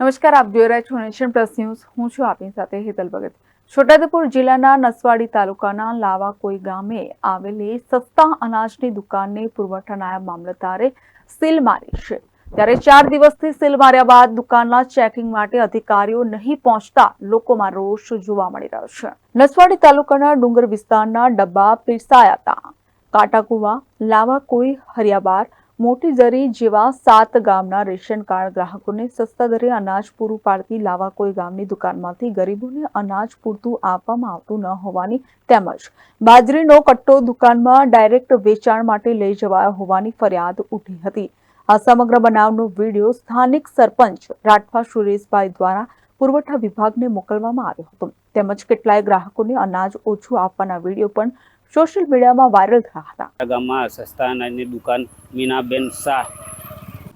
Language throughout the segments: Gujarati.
નમસ્કાર, આપ જોઈ રહ્યા છો નેશન પ્લસ ન્યૂઝ. હું છું આપની સાથે હેતલ ભગત. છોટાઉદેપુર જિલ્લાના નસવાડી તાલુકાના લાવાકોઈ ગામે આવેલી સસ્તા અનાજની દુકાનને પુરવઠા નાયબ મામલતદારે સીલ મારી છે. ત્યારે ચાર દિવસથી સીલ માર્યા બાદ દુકાનના ચેકિંગ માટે અધિકારીઓ નહીં પહોંચતા લોકોમાં રોષ જોવા મળી રહ્યો છે. નસવાડી તાલુકાના ડુંગર વિસ્તારના ડબ્બા પીરસાયા હતા. કાટાકુવા, લાવાકોઈ, હરિયાબાર મોટી જેવા સાત ગામના રેશન કાર્ડ ગ્રાહકોને સસ્તા દરે અનાજ પૂરું પાડતી લાવાકોઈ ગામની દુકાનમાંથી ગરીબોને અનાજ પૂરતું આપવામાં આવતું ન હોવાની તેમજ બાજરીનો કટ્ટો દુકાનમાં ડાયરેક્ટ વેચાણ માટે લઈ જવાયો હોવાની ફરિયાદ ઉઠી હતી. આ સમગ્ર બનાવનો વીડિયો સ્થાનિક સરપંચ રાઠવા સુરેશભાઈ દ્વારા પુરવઠા વિભાગને મોકલવામાં આવ્યો હતો. તેમજ કેટલાય ગ્રાહકોને અનાજ ઓછું આપવાના વીડિયો પણ સોશિયલ મીડિયામાં વાયરલ થયા હતા. ગામમાં સસ્તા અનાજની દુકાન મીનાબેન શાહ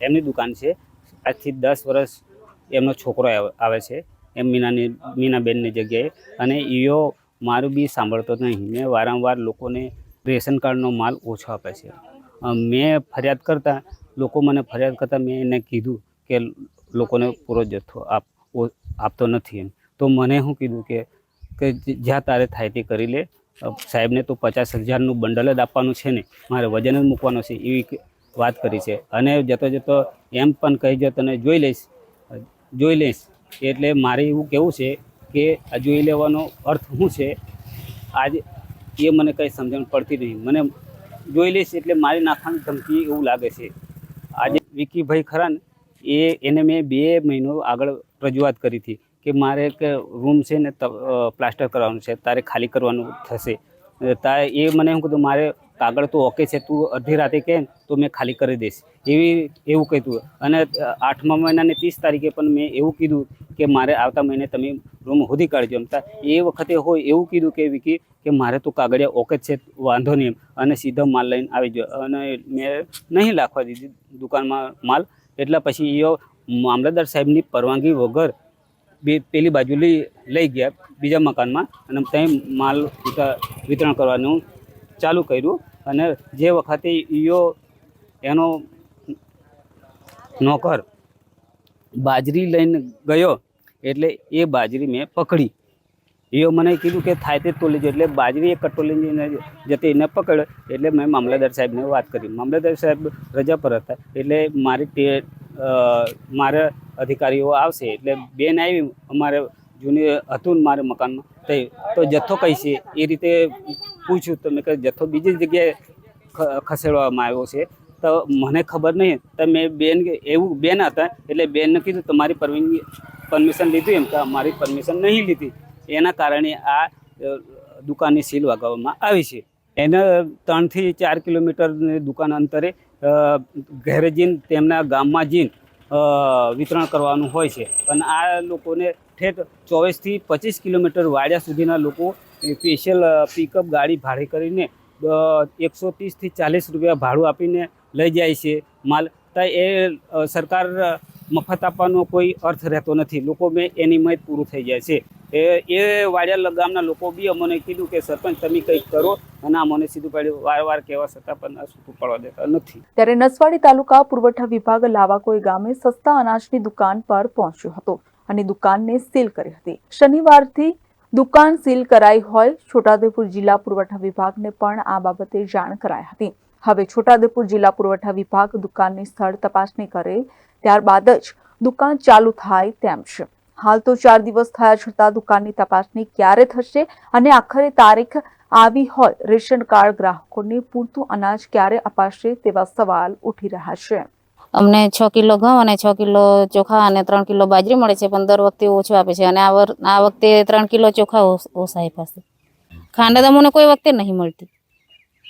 એમની દુકાન છે. આજથી દસ વર્ષ એમનો છોકરો આવે- છે. એમ મીનાની, મીનાબેનની જગ્યાએ. અને ઈયો મારું બી સાંભળતો નહીં. મેં વારંવાર લોકોને રેશન કાર્ડનો માલ ઓછો આપે છે. મેં ફરિયાદ કરતાં, લોકો મને ફરિયાદ કરતાં મેં એને કીધું કે લોકોને પૂરો જથ્થો આપ આપતો નથી એમ. તો મને શું કીધું કે કે જ્યાં તારે થાય તે કરી લે. સાહેબને તો પચાસ હજારનું બંડલ જ આપવાનું છે ને. મારે વજન જ મૂકવાનો છે એવી વાત કરી છે. અને જતો જતો એમ પણ કહી જો તને જોઈ લઈશ. જોઈ લઈશ. એટલે મારે એવું કહેવું છે કે આ જોઈ લેવાનો અર્થ શું છે? આજે એ મને કંઈ સમજણ પડતી નહીં. મને જોઈ લઈશ એટલે મારી નાખવાની ધમકી એવું લાગે છે. આજે વિકીભાઈ ખરા ને, એ, એને મેં બે મહિનો આગળ રજૂઆત કરી હતી. કે મારે એક રૂમ છે ને પ્લાસ્ટર કરવાનું છે, તારે ખાલી કરવાનું થશે. તારે એ મને શું કીધું, મારે કાગળ તો ઓકે છે, તું અડધી રાતે કહે તો મેં ખાલી કરી દઈશ. એવી, એવું કીધું. અને આઠમા મહિનાની ત્રીસ તારીખે પણ મેં એવું કીધું કે મારે આવતા મહિને તમે રૂમ શોધી કાઢજો. એમ તા, એ વખતે હોય એવું કીધું કે વિકી કે મારે તો કાગળિયા ઓકે જ છે, વાંધો નહીં અને સીધો માલ લઈને આવી ગયો. અને મેં નહીં લાખવા દીધી દુકાનમાં માલ. એટલે પછી એ મામલતદાર સાહેબની પરવાનગી વગર બે પેલી બાજુ લઈ લઈ ગયા બીજા મકાનમાં અને ત્યાં માલ વિત- વિતરણ કરવાનું ચાલુ કર્યું અને જે વખતે ઈયો એનો નોકર બાજરી લઈને ગયો એટલે એ બાજરી મેં પકડી. ઈયો મને કીધું કે થાય તે તોલી એટલે બાજરી એક કટ્ટો લઈને જતી એને પકડ એટલે મેં મામલતદાર સાહેબને વાત કરી. મામલતદાર સાહેબ રજા પર હતા એટલે મારી તે મારા અધિકારીઓ આવશે એટલે બેન આવી, અમારે જૂની હતું ને મારે મકાનમાં. તે તો જથ્થો કઈ છે? એ રીતે પૂછ્યું તો મેં કહ્યું જથ્થો બીજી જગ્યાએ ખસેડવામાં આવ્યો છે. તો મને ખબર નહીં. તો મેં બેન એવું બેન હતા, એટલે બેનને કીધું, તમારી પરવાનગી પરમિશન લીધી એમ કે અમારી પરમિશન નહીં લીધી. એના કારણે આ દુકાનની સીલ વાગવામાં આવી છે. એને ત્રણથી ચાર કિલોમીટરની દુકાન અંતરે ઘરે જઈને તેમના ગામમાં જઈને વિતરણ કરવાનું હોય છે. અને આ લોકોને ઠેઠ ચોવીસથી પચીસ કિલોમીટર વાડિયા સુધીના લોકો સ્પેશિયલ પિકઅપ ગાડી ભાડે કરીને એકસો ત્રીસથી ચાલીસ રૂપિયા ભાડું આપીને લઈ જાય છે. માલ, તો એ સરકાર મફત આપવાનો કોઈ અર્થ રહેતો નથી. લોકો મેં એની મત પૂરું થઈ જાય છે. એ એ વાડિયા ગામના લોકો બી અમને કીધું કે, સરપંચ, તમે કંઈક કરો. અને અમને સીધું પાડ્યું. વારવાર કહેવા છતાં પણ છૂટું પડવા દેતા નથી. ત્યારે નસવાડી તાલુકા પુરવઠા વિભાગ લાવાકોઈ ગામે સસ્તા અનાજની દુકાન પર પહોંચ્યો હતો અને દુકાનને સીલ કરી હતી. શનિવારથી દુકાન સીલ કરાઈ હોય, છોટાઉદેપુર જિલ્લા પુરવઠા વિભાગને પણ આ બાબતે જાણ કરાઈ હતી. હવે છોટાઉદેપુર જિલ્લા પુરવઠા વિભાગ દુકાનની સ્થળ તપાસણી કરે ત્યારબાદ જ દુકાન ચાલુ થાય તેમ છે. હાલ તો ચાર દિવસ થયા છતાં દુકાનની તપાસણી ક્યારે થશે અને આખરે તારીખ આવી હોય રેશન કાર્ડ ગ્રાહકોને પૂરતું અનાજ ક્યારે અપાશે તેવા સવાલ ઉઠી રહ્યા છે. અમને છ કિલો ઘઉં અને છ કિલો ચોખા અને ત્રણ કિલો બાજરી મળે છે, પણ દર વખતે ઓછું આપે છે અને આ વખતે ત્રણ કિલો ચોખા ઓછ- આપ્યા છે. ખાંડ કોઈ વખતે નહીં મળતી.